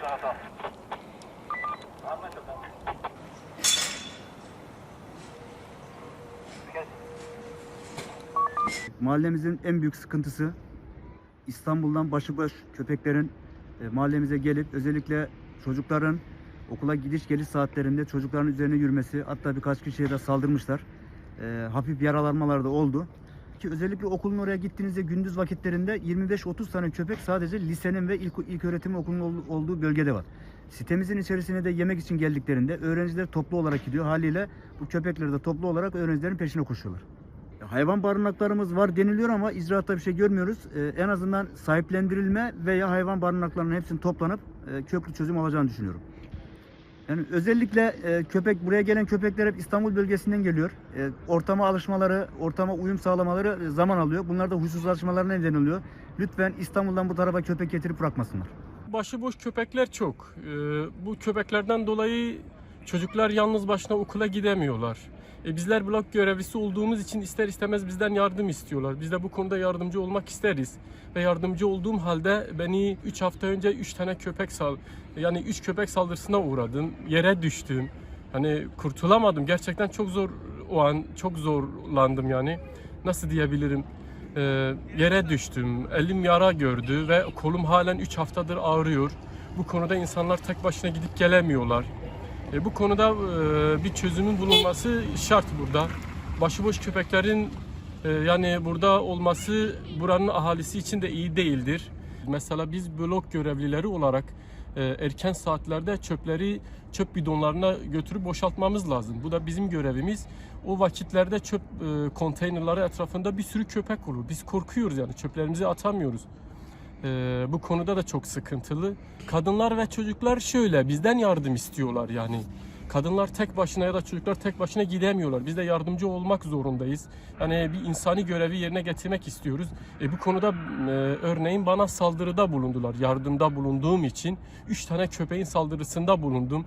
sağda. Mahallemizin en büyük sıkıntısı İstanbul'dan başıboş köpeklerin e, mahallemize gelip özellikle çocukların okula gidiş geliş saatlerinde çocukların üzerine yürümesi hatta birkaç kişiye de saldırmışlar. E, hafif yaralanmalar da oldu. Ki özellikle okulun oraya gittiğinizde gündüz vakitlerinde 25-30 tane köpek sadece lisenin ve ilk, ilk öğretim okulunun ol- olduğu bölgede var. Sitemizin içerisine de yemek için geldiklerinde öğrenciler toplu olarak gidiyor. Haliyle bu köpekler de toplu olarak öğrencilerin peşine koşuyorlar. Hayvan barınaklarımız var deniliyor ama icraatta bir şey görmüyoruz. Ee, en azından sahiplendirilme veya hayvan barınaklarının hepsinin toplanıp e, köklü çözüm alacağını düşünüyorum. Yani özellikle e, köpek buraya gelen köpekler hep İstanbul bölgesinden geliyor. E, ortama alışmaları, ortama uyum sağlamaları e, zaman alıyor. Bunlar da huysuzlaşmalarına neden oluyor. Lütfen İstanbul'dan bu tarafa köpek getirip bırakmasınlar. Başıboş köpekler çok. Ee, bu köpeklerden dolayı çocuklar yalnız başına okula gidemiyorlar. E, bizler blok görevlisi olduğumuz için ister istemez bizden yardım istiyorlar. Biz de bu konuda yardımcı olmak isteriz. Ve yardımcı olduğum halde beni 3 hafta önce 3 tane köpek sal yani 3 köpek saldırısına uğradım. Yere düştüm. Hani kurtulamadım. Gerçekten çok zor o an çok zorlandım yani. Nasıl diyebilirim? Ee, yere düştüm. Elim yara gördü ve kolum halen 3 haftadır ağrıyor. Bu konuda insanlar tek başına gidip gelemiyorlar. E, bu konuda e, bir çözümün bulunması şart burada. Başıboş köpeklerin e, yani burada olması buranın ahalisi için de iyi değildir. Mesela biz blok görevlileri olarak e, erken saatlerde çöpleri çöp bidonlarına götürüp boşaltmamız lazım. Bu da bizim görevimiz. O vakitlerde çöp e, konteynerları etrafında bir sürü köpek olur. Biz korkuyoruz yani çöplerimizi atamıyoruz. E, bu konuda da çok sıkıntılı. Kadınlar ve çocuklar şöyle bizden yardım istiyorlar yani. Kadınlar tek başına ya da çocuklar tek başına gidemiyorlar. Biz de yardımcı olmak zorundayız. Yani bir insani görevi yerine getirmek istiyoruz. E, bu konuda e, örneğin bana saldırıda bulundular. Yardımda bulunduğum için 3 tane köpeğin saldırısında bulundum.